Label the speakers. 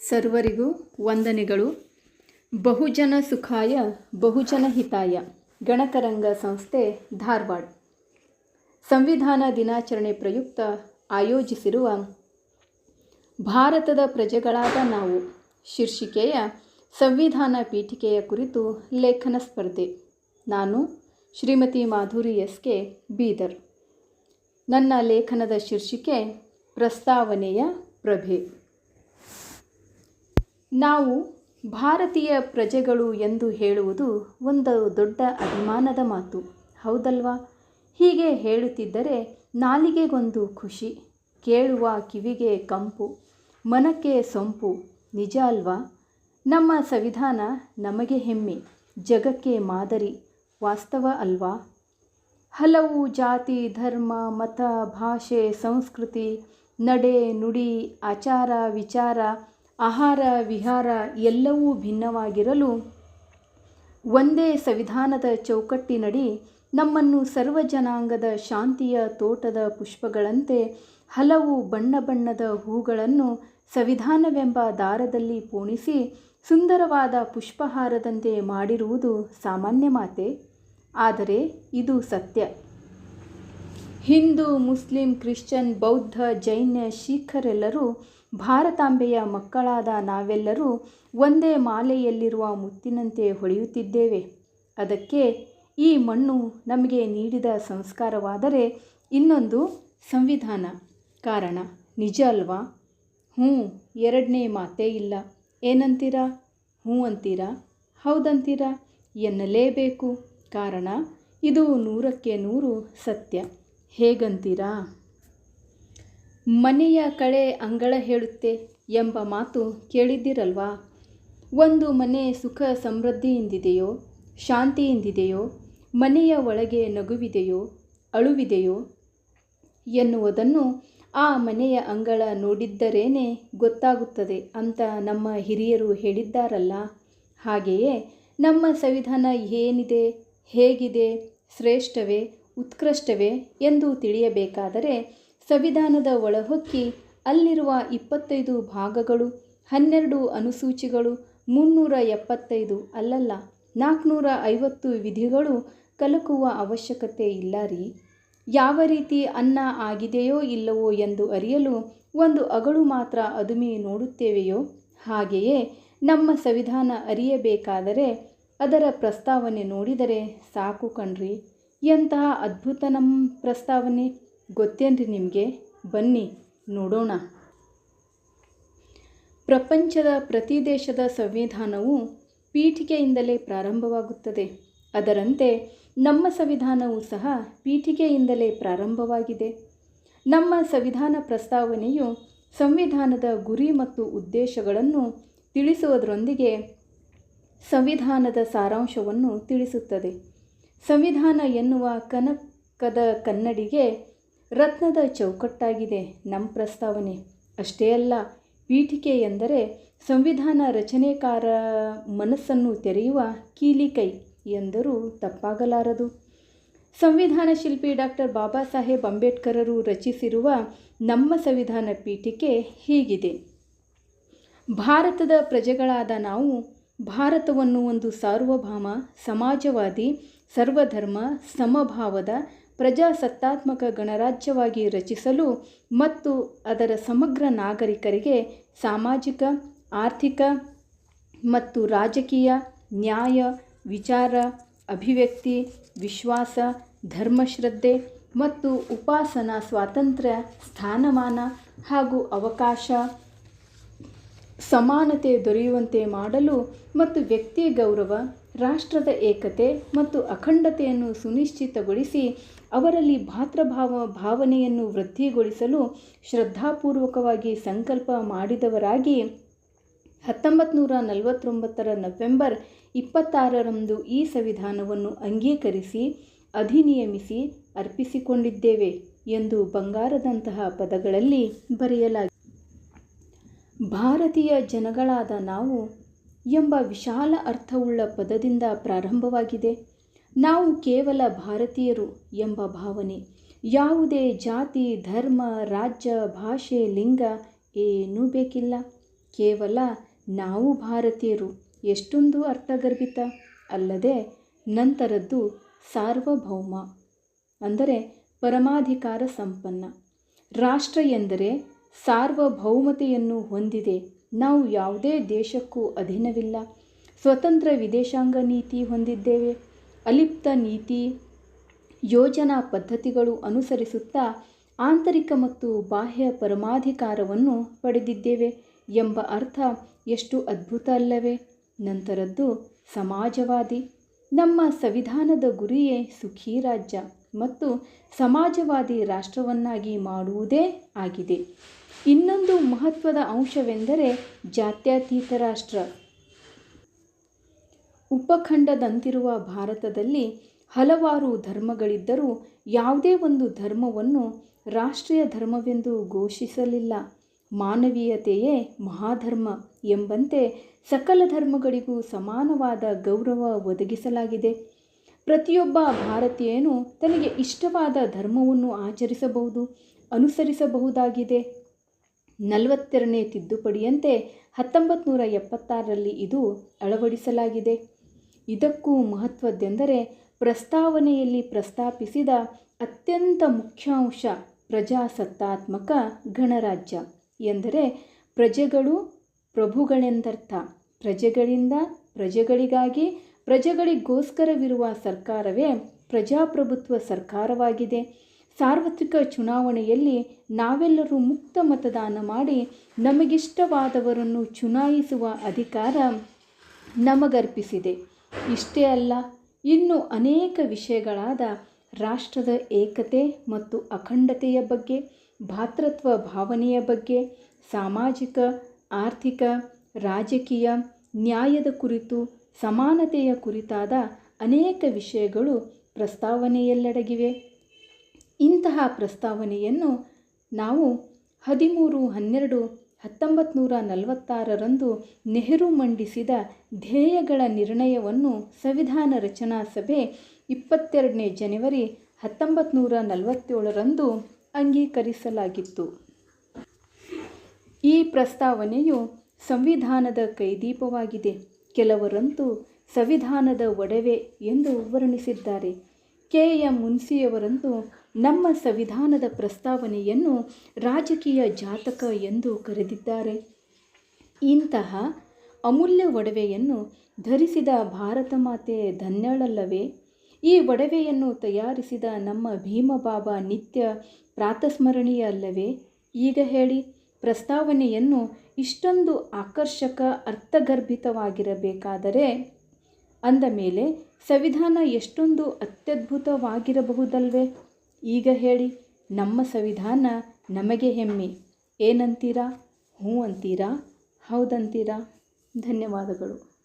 Speaker 1: ಸರ್ವರಿಗೂ ವಂದನೆಗಳು. ಬಹುಜನ ಸುಖಾಯ, ಬಹುಜನ ಹಿತಾಯ. ಗಣಕರಂಗ ಸಂಸ್ಥೆ, ಧಾರವಾಡ. ಸಂವಿಧಾನ ದಿನಾಚರಣೆ ಪ್ರಯುಕ್ತ ಆಯೋಜಿಸಿರುವ ಭಾರತದ ಪ್ರಜೆಗಳಾದ ನಾವು, ಶೀರ್ಷಿಕೆಯ ಸಂವಿಧಾನ ಪೀಠಿಕೆಯ ಕುರಿತು ಲೇಖನ ಸ್ಪರ್ಧೆ. ನಾನು ಶ್ರೀಮತಿ ಮಾಧುರಿ ಎಸ್ ಕೆ ಬೀದರ್. ನನ್ನ ಲೇಖನದ ಶೀರ್ಷಿಕೆ ಪ್ರಸ್ತಾವನೆಯ ಪ್ರಭೆ. ನಾವು ಭಾರತೀಯ ಪ್ರಜೆಗಳು ಎಂದು ಹೇಳುವುದು ಒಂದು ದೊಡ್ಡ ಅಭಿಮಾನದ ಮಾತು. ಹೌದಲ್ವಾ? ಹೀಗೆ ಹೇಳುತ್ತಿದ್ದರೆ ನಾಲಿಗೆಗೊಂದು ಖುಷಿ, ಕೇಳುವ ಕಿವಿಗೆ ಕಂಪು, ಮನಕ್ಕೆ ಸೊಂಪು, ನಿಜ ಅಲ್ವಾ? ನಮ್ಮ ಸಂವಿಧಾನ ನಮಗೆ ಹೆಮ್ಮೆ, ಜಗಕ್ಕೆ ಮಾದರಿ, ವಾಸ್ತವ ಅಲ್ವಾ? ಹಲವು ಜಾತಿ, ಧರ್ಮ, ಮತ, ಭಾಷೆ, ಸಂಸ್ಕೃತಿ, ನಡೆ, ನುಡಿ, ಆಚಾರ, ವಿಚಾರ ಆಹಾರ, ವಿಹಾರ ಎಲ್ಲವೂ ಭಿನ್ನವಾಗಿರಲು ಒಂದೇ ಸಂವಿಧಾನದ ಚೌಕಟ್ಟಿನಡಿ ನಮ್ಮನ್ನು ಸರ್ವ ಜನಾಂಗದ ಶಾಂತಿಯ ತೋಟದ ಪುಷ್ಪಗಳಂತೆ ಹಲವು ಬಣ್ಣ ಬಣ್ಣದ ಹೂಗಳನ್ನು ಸಂವಿಧಾನವೆಂಬ ದಾರದಲ್ಲಿ ಪೋಣಿಸಿ ಸುಂದರವಾದ ಪುಷ್ಪಹಾರದಂತೆ ಮಾಡಿರುವುದು ಸಾಮಾನ್ಯ ಮಾತೆ. ಆದರೆ ಇದು ಸತ್ಯ. ಹಿಂದೂ, ಮುಸ್ಲಿಂ ಕ್ರಿಶ್ಚನ್ ಬೌದ್ಧ, ಜೈನ, ಶಿಖರೆಲ್ಲರೂ ಭಾರತಾಂಬೆಯ ಮಕ್ಕಳಾದ ನಾವೆಲ್ಲರೂ ಒಂದೇ ಮಾಲೆಯಲ್ಲಿರುವ ಮುತ್ತಿನಂತೆ ಹೊಳೆಯುತ್ತಿದ್ದೇವೆ. ಅದಕ್ಕೆ ಈ ಮಣ್ಣು ನಮಗೆ ನೀಡಿದ ಸಂಸ್ಕಾರವಾದರೆ ಇನ್ನೊಂದು ಸಂವಿಧಾನ. ಕಾರಣ, ನಿಜ ಅಲ್ವಾ? ಹ್ಞೂ, ಎರಡನೇ ಮಾತೇ ಇಲ್ಲ. ಏನಂತೀರಾ? ಹ್ಞೂ ಅಂತೀರಾ? ಹೌದಂತೀರಾ? ಎನ್ನಲೇಬೇಕು. ಕಾರಣ, ಇದು ನೂರಕ್ಕೆ ನೂರು ಸತ್ಯ. ಹೇಗಂತೀರಾ? ಮನೆಯ ಕಳೆ ಅಂಗಳ ಹೇಳುತ್ತೆ ಎಂಬ ಮಾತು ಕೇಳಿದ್ದೀರಲ್ವಾ? ಒಂದು ಮನೆ ಸುಖ ಸಮೃದ್ಧಿಯಿಂದಿದೆಯೋ, ಶಾಂತಿಯಿಂದಿದೆಯೋ, ಮನೆಯ ಒಳಗೆ ನಗುವಿದೆಯೋ, ಅಳುವಿದೆಯೋ ಎನ್ನುವುದನ್ನು ಆ ಮನೆಯ ಅಂಗಳ ನೋಡಿದ್ದರೇನೆ ಗೊತ್ತಾಗುತ್ತದೆ ಅಂತ ನಮ್ಮ ಹಿರಿಯರು ಹೇಳಿದ್ದಾರಲ್ಲ. ಹಾಗೆಯೇ ನಮ್ಮ ಸಂವಿಧಾನ ಏನಿದೆ, ಹೇಗಿದೆ, ಶ್ರೇಷ್ಠವೇ, ಉತ್ಕೃಷ್ಟವೇ ಎಂದು ತಿಳಿಯಬೇಕಾದರೆ ಸಂವಿಧಾನದ ಒಳಹೊಕ್ಕಿ ಅಲ್ಲಿರುವ ಇಪ್ಪತ್ತೈದು ಭಾಗಗಳು, ಹನ್ನೆರಡು ಅನುಸೂಚಿಗಳು, ಮುನ್ನೂರ ಎಪ್ಪತ್ತೈದು ಅಲ್ಲಲ್ಲ ನಾಲ್ಕುನೂರ ಐವತ್ತು ವಿಧಿಗಳು ಕಲಕುವ ಅವಶ್ಯಕತೆ ಇಲ್ಲ ರೀ. ಯಾವ ರೀತಿ ಅನ್ನ ಆಗಿದೆಯೋ ಇಲ್ಲವೋ ಎಂದು ಅರಿಯಲು ಒಂದು ಅಗಳು ಮಾತ್ರ ಅದುಮಿ ನೋಡುತ್ತೇವೆಯೋ? ಹಾಗೆಯೇ ನಮ್ಮ ಸಂವಿಧಾನ ಅರಿಯಬೇಕಾದರೆ ಅದರ ಪ್ರಸ್ತಾವನೆ ನೋಡಿದರೆ ಸಾಕು ಕಣ್ರಿ. ಎಂತಹ ಅದ್ಭುತ ನಮ್ಮ ಪ್ರಸ್ತಾವನೆ. ಗೊತ್ತೇನ್ರಿ ನಿಮಗೆ? ಬನ್ನಿ, ನೋಡೋಣ. ಪ್ರಪಂಚದ ಪ್ರತಿ ದೇಶದ ಸಂವಿಧಾನವು ಪೀಠಿಕೆಯಿಂದಲೇ ಪ್ರಾರಂಭವಾಗುತ್ತದೆ. ಅದರಂತೆ ನಮ್ಮ ಸಂವಿಧಾನವೂ ಸಹ ಪೀಠಿಕೆಯಿಂದಲೇ ಪ್ರಾರಂಭವಾಗಿದೆ. ನಮ್ಮ ಸಂವಿಧಾನ ಪ್ರಸ್ತಾವನೆಯು ಸಂವಿಧಾನದ ಗುರಿ ಮತ್ತು ಉದ್ದೇಶಗಳನ್ನು ತಿಳಿಸುವುದರೊಂದಿಗೆ ಸಂವಿಧಾನದ ಸಾರಾಂಶವನ್ನು ತಿಳಿಸುತ್ತದೆ. ಸಂವಿಧಾನ ಎನ್ನುವ ಕನಕದ ಕನ್ನಡಿಗೆ ರತ್ನದ ಚೌಕಟ್ಟಾಗಿದೆ ನಮ್ಮ ಪ್ರಸ್ತಾವನೆ. ಅಷ್ಟೇ ಅಲ್ಲ, ಪೀಠಿಕೆ ಎಂದರೆ ಸಂವಿಧಾನ ರಚನೆಕಾರ ಮನಸ್ಸನ್ನು ತೆರೆಯುವ ಕೀಲಿಕೈ ಎಂದರೂ ತಪ್ಪಾಗಲಾರದು. ಸಂವಿಧಾನ ಶಿಲ್ಪಿ ಡಾಕ್ಟರ್ ಬಾಬಾ ಸಾಹೇಬ್ ಅಂಬೇಡ್ಕರರು ರಚಿಸಿರುವ ನಮ್ಮ ಸಂವಿಧಾನ ಪೀಠಿಕೆ ಹೀಗಿದೆ. ಭಾರತದ ಪ್ರಜೆಗಳಾದ ನಾವು, ಭಾರತವನ್ನು ಒಂದು ಸಾರ್ವಭೌಮ, ಸಮಾಜವಾದಿ, ಸರ್ವಧರ್ಮ, ಸಮಭಾವದ ಪ್ರಜಾಸತ್ತಾತ್ಮಕ ಗಣರಾಜ್ಯವಾಗಿ ರಚಿಸಲು ಮತ್ತು ಅದರ ಸಮಗ್ರ ನಾಗರಿಕರಿಗೆ ಸಾಮಾಜಿಕ, ಆರ್ಥಿಕ ಮತ್ತು ರಾಜಕೀಯ ನ್ಯಾಯ, ವಿಚಾರ, ಅಭಿವ್ಯಕ್ತಿ, ವಿಶ್ವಾಸ, ಧರ್ಮಶ್ರದ್ಧೆ ಮತ್ತು ಉಪಾಸನಾ ಸ್ವಾತಂತ್ರ್ಯ, ಸ್ಥಾನಮಾನ ಹಾಗೂ ಅವಕಾಶ ಸಮಾನತೆ ದೊರೆಯುವಂತೆ ಮಾಡಲು ಮತ್ತು ವ್ಯಕ್ತಿ ಗೌರವ, ರಾಷ್ಟ್ರದ ಏಕತೆ ಮತ್ತು ಅಖಂಡತೆಯನ್ನು ಸುನಿಶ್ಚಿತಗೊಳಿಸಿ ಅವರಲ್ಲಿ ಭಾತೃಭಾವ ಭಾವನೆಯನ್ನು ವೃದ್ಧಿಗೊಳಿಸಲು ಶ್ರದ್ಧಾಪೂರ್ವಕವಾಗಿ ಸಂಕಲ್ಪ ಮಾಡಿದವರಾಗಿ ಹತ್ತೊಂಬತ್ತು ನೂರ ನಲವತ್ತೊಂಬತ್ತರ ನವೆಂಬರ್ ಇಪ್ಪತ್ತಾರರಂದು ಈ ಸಂವಿಧಾನವನ್ನು ಅಂಗೀಕರಿಸಿ, ಅಧಿನಿಯಮಿಸಿ ಅರ್ಪಿಸಿಕೊಂಡಿದ್ದೇವೆ ಎಂದು ಬಂಗಾರದಂತಹ ಪದಗಳಲ್ಲಿ ಬರೆಯಲಾಗಿದೆ ಭಾರತೀಯ ಜನಗಳಾದ ನಾವು ಎಂಬ ವಿಶಾಲ ಅರ್ಥವುಳ್ಳ ಪದದಿಂದ ಪ್ರಾರಂಭವಾಗಿದೆ. ನಾವು ಕೇವಲ ಭಾರತೀಯರು ಎಂಬ ಭಾವನೆ. ಯಾವುದೇ ಜಾತಿ, ಧರ್ಮ, ರಾಜ್ಯ, ಭಾಷೆ, ಲಿಂಗ ಏನೂ ಬೇಕಿಲ್ಲ. ಕೇವಲ ನಾವು ಭಾರತೀಯರು. ಎಷ್ಟೊಂದು ಅರ್ಥಗರ್ಭಿತ. ಅಲ್ಲದೆ ನಂತರದ್ದು ಸಾರ್ವಭೌಮ. ಅಂದರೆ ಪರಮಾಧಿಕಾರ ಸಂಪನ್ನ. ರಾಷ್ಟ್ರ ಎಂದರೆ ಸಾರ್ವಭೌಮತೆಯನ್ನು ಹೊಂದಿದೆ. ನಾವು ಯಾವುದೇ ದೇಶಕ್ಕೂ ಅಧೀನವಿಲ್ಲ. ಸ್ವತಂತ್ರ ವಿದೇಶಾಂಗ ನೀತಿ ಹೊಂದಿದ್ದೇವೆ. ಅಲಿಪ್ತ ನೀತಿ, ಯೋಜನಾ ಪದ್ಧತಿಗಳು ಅನುಸರಿಸುತ್ತಾ ಆಂತರಿಕ ಮತ್ತು ಬಾಹ್ಯ ಪರಮಾಧಿಕಾರವನ್ನು ಪಡೆದಿದ್ದೇವೆ ಎಂಬ ಅರ್ಥ ಎಷ್ಟು ಅದ್ಭುತ ಅಲ್ಲವೇ? ನಂತರದ್ದು, ಸಮಾಜವಾದಿ. ನಮ್ಮ ಸಂವಿಧಾನದ ಗುರಿಯೇ ಸುಖಿ ರಾಜ್ಯ ಮತ್ತು ಸಮಾಜವಾದಿ ರಾಷ್ಟ್ರವನ್ನಾಗಿ ಮಾಡುವುದೇ ಆಗಿದೆ. ಇನ್ನೊಂದು ಮಹತ್ವದ ಅಂಶವೆಂದರೆ ಜಾತ್ಯತೀತ ರಾಷ್ಟ್ರ. ಉಪಖಂಡದಂತಿರುವ ಭಾರತದಲ್ಲಿ ಹಲವಾರು ಧರ್ಮಗಳಿದ್ದರೂ ಯಾವುದೇ ಒಂದು ಧರ್ಮವನ್ನು ರಾಷ್ಟ್ರೀಯ ಧರ್ಮವೆಂದು ಘೋಷಿಸಲಿಲ್ಲ. ಮಾನವೀಯತೆಯೇ ಮಹಾಧರ್ಮ ಎಂಬಂತೆ ಸಕಲ ಧರ್ಮಗಳಿಗೂ ಸಮಾನವಾದ ಗೌರವ ಒದಗಿಸಲಾಗಿದೆ. ಪ್ರತಿಯೊಬ್ಬ ಭಾರತೀಯನು ತನಗೆ ಇಷ್ಟವಾದ ಧರ್ಮವನ್ನು ಆಚರಿಸಬಹುದು, ಅನುಸರಿಸಬಹುದಾಗಿದೆ. ನಲವತ್ತೆರಡನೇ ತಿದ್ದುಪಡಿಯಂತೆ ಹತ್ತೊಂಬತ್ತು ನೂರ ಎಪ್ಪತ್ತಾರರಲ್ಲಿ ಇದು ಅಳವಡಿಸಲಾಗಿದೆ. ಇದಕ್ಕೂ ಮಹತ್ವದ್ದೆಂದರೆ ಪ್ರಸ್ತಾವನೆಯಲ್ಲಿ ಪ್ರಸ್ತಾಪಿಸಿದ ಅತ್ಯಂತ ಮುಖ್ಯಾಂಶ ಪ್ರಜಾಸತ್ತಾತ್ಮಕ ಗಣರಾಜ್ಯ ಎಂದರೆ ಪ್ರಜೆಗಳು ಪ್ರಭುಗಳೆಂದರ್ಥ. ಪ್ರಜೆಗಳಿಂದ ಪ್ರಜೆಗಳಿಗಾಗಿ ಪ್ರಜೆಗಳಿಗೋಸ್ಕರವಿರುವ ಸರ್ಕಾರವೇ ಪ್ರಜಾಪ್ರಭುತ್ವ ಸರ್ಕಾರವಾಗಿದೆ. ಸಾರ್ವತ್ರಿಕ ಚುನಾವಣೆಯಲ್ಲಿ ನಾವೆಲ್ಲರೂ ಮುಕ್ತ ಮತದಾನ ಮಾಡಿ ನಮಗಿಷ್ಟವಾದವರನ್ನು ಚುನಾಯಿಸುವ ಅಧಿಕಾರ ನಮಗರ್ಪಿಸಿದೆ. ಇಷ್ಟೇ ಅಲ್ಲ, ಇನ್ನು ಅನೇಕ ವಿಷಯಗಳಾದ ರಾಷ್ಟ್ರದ ಏಕತೆ ಮತ್ತು ಅಖಂಡತೆಯ ಬಗ್ಗೆ, ಭಾತೃತ್ವ ಭಾವನೆಯ ಬಗ್ಗೆ, ಸಾಮಾಜಿಕ, ಆರ್ಥಿಕ, ರಾಜಕೀಯ, ನ್ಯಾಯದ ಕುರಿತು, ಸಮಾನತೆಯ ಕುರಿತಾದ ಅನೇಕ ವಿಷಯಗಳು ಪ್ರಸ್ತಾವನೆಯಲ್ಲಡಗಿವೆ. ಇಂತಹ ಪ್ರಸ್ತಾವನೆಯನ್ನು ನಾವು ಹದಿಮೂರು ಹನ್ನೆರಡು ಹತ್ತೊಂಬತ್ತು ನೂರ ನಲವತ್ತಾರರಂದು ನೆಹರು ಮಂಡಿಸಿದ ಧ್ಯೇಯಗಳ ನಿರ್ಣಯವನ್ನು ಸಂವಿಧಾನ ರಚನಾ ಸಭೆ ಇಪ್ಪತ್ತೆರಡನೇ ಜನವರಿ ಹತ್ತೊಂಬತ್ತು ನೂರ ನಲವತ್ತೇಳರಂದು ಅಂಗೀಕರಿಸಲಾಗಿತ್ತು. ಈ ಪ್ರಸ್ತಾವನೆಯು ಸಂವಿಧಾನದ ಕೈದೀಪವಾಗಿದೆ. ಕೆಲವರಂತೂ ಸಂವಿಧಾನದ ಒಡವೆ ಎಂದು ವರ್ಣಿಸಿದ್ದಾರೆ. ಕೆ ಎಂ ಮುನ್ಸಿಯವರನ್ನು ನಮ್ಮ ಸಂವಿಧಾನದ ಪ್ರಸ್ತಾವನೆಯನ್ನು ರಾಜಕೀಯ ಜಾತಕ ಎಂದು ಕರೆದಿದ್ದಾರೆ. ಇಂತಹ ಅಮೂಲ್ಯ ಒಡವೆಯನ್ನು ಧರಿಸಿದ ಭಾರತ ಮಾತೆ ಧನ್ಯಳಲ್ಲವೇ? ಈ ಒಡವೆಯನ್ನು ತಯಾರಿಸಿದ ನಮ್ಮ ಭೀಮಬಾಬಾ ನಿತ್ಯ ಪ್ರಾತಸ್ಮರಣೀಯ ಅಲ್ಲವೇ ಈಗ ಹೇಳಿ, ಪ್ರಸ್ತಾವನೆಯನ್ನು ಇಷ್ಟೊಂದು ಆಕರ್ಷಕ, ಅರ್ಥಗರ್ಭಿತವಾಗಿರಬೇಕಾದರೆ ಅಂದ ಮೇಲೆ ಸಂವಿಧಾನ ಎಷ್ಟೊಂದು ಅತ್ಯದ್ಭುತವಾಗಿರಬಹುದಲ್ವೇ? ಈಗ ಹೇಳಿ, ನಮ್ಮ ಸಂವಿಧಾನ ನಮಗೆ ಹೆಮ್ಮೆ. ಏನಂತೀರಾ? ಹ್ಞೂ ಅಂತೀರಾ ಹೌದಂತೀರಾ? ಧನ್ಯವಾದಗಳು.